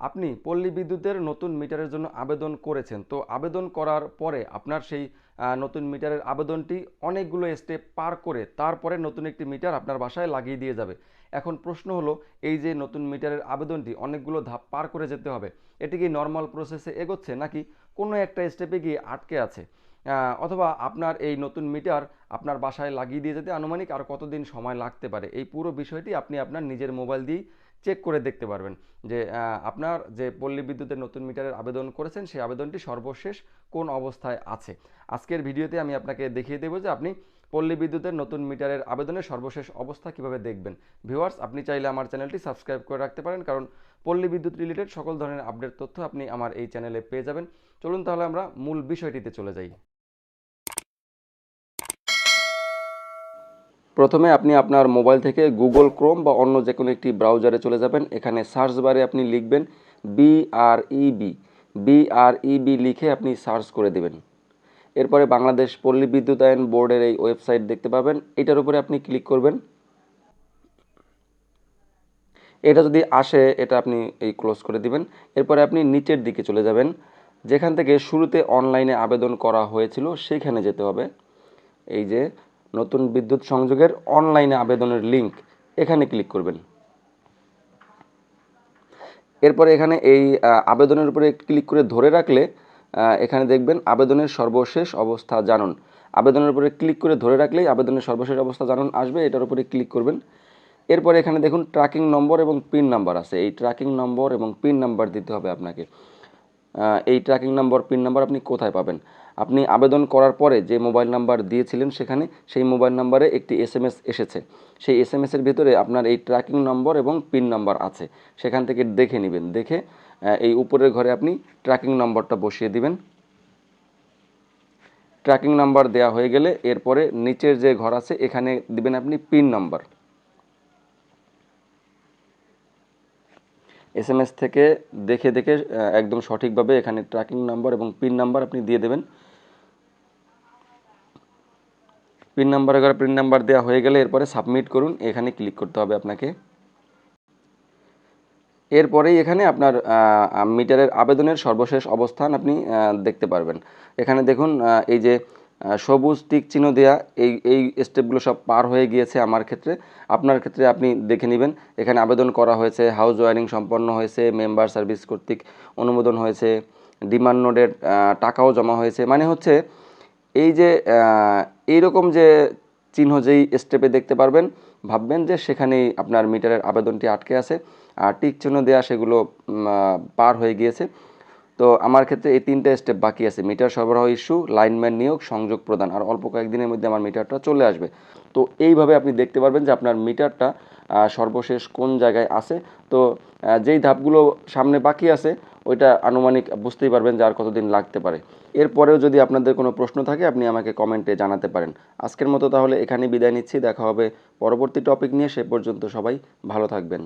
আপনি পল্লী বিদ্যুতের নতুন মিটারের জন্য আবেদন করেছেন। তো আবেদন করার পরে আপনার সেই নতুন মিটারের আবেদনটি অনেকগুলো স্টেপ পার করে তারপরে নতুন একটি মিটার আপনার বাসায় লাগিয়ে দিয়ে যাবে। এখন প্রশ্ন হলো, এই যে নতুন মিটারের আবেদনটি অনেকগুলো ধাপ পার করে যেতে হবে, এটি কি নর্মাল প্রসেসে এগোচ্ছে নাকি কোনো একটা স্টেপে গিয়ে আটকে আছে? অথবা আপনার এই নতুন মিটার আপনার বাসায় লাগিয়ে দিয়ে যেতে আনুমানিক আর কতদিন সময় লাগতে পারে? এই পুরো বিষয়টি আপনি আপনার নিজের মোবাইল দিয়েই চেক করে দেখতে পারবেন যে আপনার যে পল্লী বিদ্যুতের নতুন মিটারের আবেদন করেছেন, সেই আবেদনটি সর্বশেষ কোন অবস্থায় আছে? আজকের ভিডিওতে আমি আপনাকে দেখিয়ে দেবো যে আপনি পল্লী বিদ্যুতের নতুন মিটারের আবেদনের সর্বশেষ অবস্থা কীভাবে দেখবেন। ভিউয়ার্স, আপনি চাইলে আমার চ্যানেলটি সাবস্ক্রাইব করে রাখতে পারেন, কারণ পল্লী বিদ্যুৎ রিলেটেড সকল ধরনের আপডেট তথ্য আপনি আমার এই চ্যানেলে পেয়ে যাবেন। চলুন তাহলে আমরা মূল বিষয়টিতে চলে যাই। প্রথমে আপনি আপনার মোবাইল থেকে গুগল ক্রোম বা অন্য যে কোনো একটি ব্রাউজারে চলে যাবেন। এখানে সার্চ বারে আপনি লিখবেন বিআরইবি বিআরইবি লিখে আপনি সার্চ করে দেবেন। এরপরে বাংলাদেশ পল্লী বিদ্যুতায়ন বোর্ডের এই ওয়েবসাইট দেখতে পাবেন। এটার উপরে আপনি ক্লিক করবেন। এটা যদি আসে, এটা আপনি এই ক্লোজ করে দিবেন। এরপরে আপনি নিচের দিকে চলে যাবেন। যেখান থেকে শুরুতে অনলাইনে আবেদন করা হয়েছিল সেইখানে যেতে হবে। এই যে নতুন বিদ্যুৎ সংযোগের অনলাইনে আবেদনের লিংক এখানে ক্লিক করবেন। এরপরে এখানে এই আবেদনের উপরে ক্লিক করে ধরে রাখলে এখানে দেখবেন আবেদনের সর্বশেষ অবস্থা জানুন। আবেদনের উপরে ক্লিক করে ধরে রাখলেই আবেদনের সর্বশেষ অবস্থা জানুন, আসবে, এটার উপরে ক্লিক করবেন। এরপরে এখানে দেখুন ট্র্যাকিং নম্বর এবং পিন নাম্বার আছে। এই ট্র্যাকিং নম্বর এবং পিন নাম্বার দিতে হবে আপনাকে। এই ট্র্যাকিং নম্বর পিন নাম্বার আপনি কোথায় পাবেন? আপনি আবেদন করার পরে যে মোবাইল নাম্বার দিয়েছিলেন সেখানে, সেই মোবাইল নাম্বারে একটি এস এম এস এসেছে। সেই এস এম এসের ভিতরে আপনার এই ট্র্যাকিং নম্বর এবং পিন নাম্বার আছে। সেখান থেকে দেখে নেবেন। দেখে এই উপরের ঘরে আপনি ট্র্যাকিং নম্বরটা বসিয়ে দিবেন। ট্র্যাকিং নাম্বার দেয়া হয়ে গেলে এরপরে নিচের যে ঘর আছে, এখানে দিবেন আপনি পিন নাম্বার। এস থেকে দেখে দেখে একদম সঠিকভাবে এখানে ট্র্যাকিং নাম্বার এবং পিন নাম্বার আপনি দিয়ে দেবেন। পিন নাম্বার এগারো পিন নাম্বার দেওয়া হয়ে গেলে এরপরে সাবমিট করুন, এখানে ক্লিক করতে হবে আপনাকে। এরপরেই এখানে আপনার মিটারের আবেদনের সর্বশেষ অবস্থান আপনি দেখতে পারবেন। এখানে দেখুন এই যে সবুজ টিক চিহ্ন দেয়া, এই এই স্টেপগুলো সব পার হয়ে গিয়েছে আমার ক্ষেত্রে। আপনার ক্ষেত্রে আপনি দেখে নেবেন, এখানে আবেদন করা হয়েছে হাউস ওয়ারিং সম্পন্ন হয়েছে মেম্বার সার্ভিস কর্তৃক অনুমোদন হয়েছে ডিমান্ড নোডের টাকাও জমা হয়েছে। মানে হচ্ছে এই যে এইরকম যে চিহ্ন যেই স্টেপে দেখতে পারবেন, ভাববেন যে সেখানেই আপনার মিটারের আবেদনটি আটকে আছে আর টিক চিহ্ন দেওয়া সেগুলো পার হয়ে গিয়েছে। তো আমার ক্ষেত্রে এই তিনটে স্টেপ বাকি আছে মিটার সরবরাহ ইস্যু লাইনম্যান নিয়োগ, সংযোগ প্রদান আর অল্প কয়েকদিনের মধ্যে আমার মিটারটা চলে আসবে। তো এইভাবে আপনি দেখতে পারবেন যে আপনার মিটারটা সর্বশেষ কোন জায়গায় আছে। তো যেই ধাপগুলো সামনে বাকি আছে ওইটা আনুমানিক বুঝতেই পারবেন যে আর কতদিন লাগতে পারে। এরপরেও যদি আপনাদের কোনো প্রশ্ন থাকে, আপনি আমাকে কমেন্টে জানাতে পারেন। আজকের মতো তাহলে এখানে বিদায় নিচ্ছি। দেখা হবে পরবর্তী টপিক নিয়ে। সে পর্যন্ত সবাই ভালো থাকবেন।